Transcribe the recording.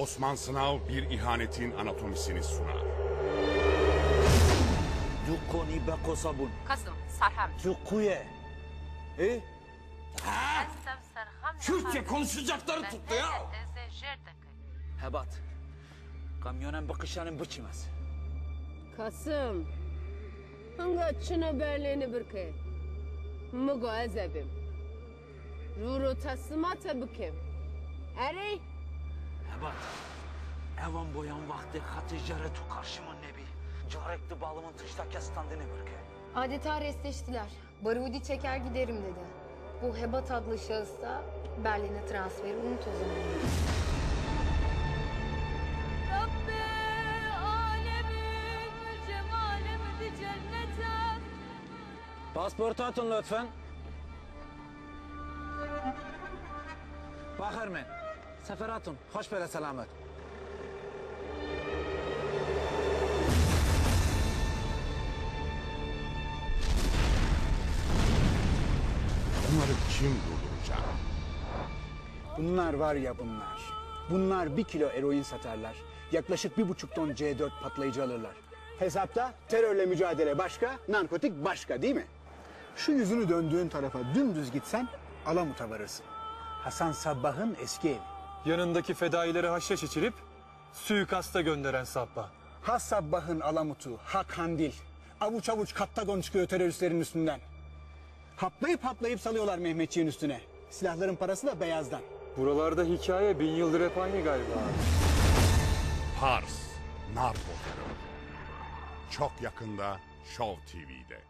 Osman Sınav bir ihanetin anatomisini sunar. Cukoni beko sabun. Kasım, Sarham. Cukuye. E? Türkçe konuşacakları tuttu ya. Hebat. Kamyonen bakışların biçimez. Kasım. Hanga çına berleni birke. Mugo ezebim. Ruru tasmata bikim. Eri Hebat. Evan boyan vakti Hatice're tu karşıma nebi. Carekli balımın tıştaki standını bırke. Adeta restleştiler. Barudi çeker giderim dedi. Bu Hebat adlı şahıs da Berlin'e transferi unut o zaman. Rabbi alemin cemalimi cennete Pasportu atın lütfen. Bakır mı? Sefer atın. Hoş bere selamet. Bunları kim durduracak? Bunlar var ya bunlar. Bunlar bir kilo eroin satarlar. Yaklaşık bir buçuk ton C4 patlayıcı alırlar. Hesapta terörle mücadele başka, narkotik başka değil mi? Şu yüzünü döndüğün tarafa dümdüz gitsen Alamut'a varırsın. Hasan Sabbah'ın eski evi. Yanındaki fedaileri haşhaş içirip suikasta gönderen Sabbah. Has Sabbah'ın Alamut'u, Hak Handil. Avuç avuç kattagon çıkıyor teröristlerin üstünden. Haplayıp haplayıp salıyorlar Mehmetçiğin üstüne. Silahların parası da beyazdan. Buralarda hikaye bin yıldır hep aynı galiba. Pars, narko terör. Çok yakında Show TV'de.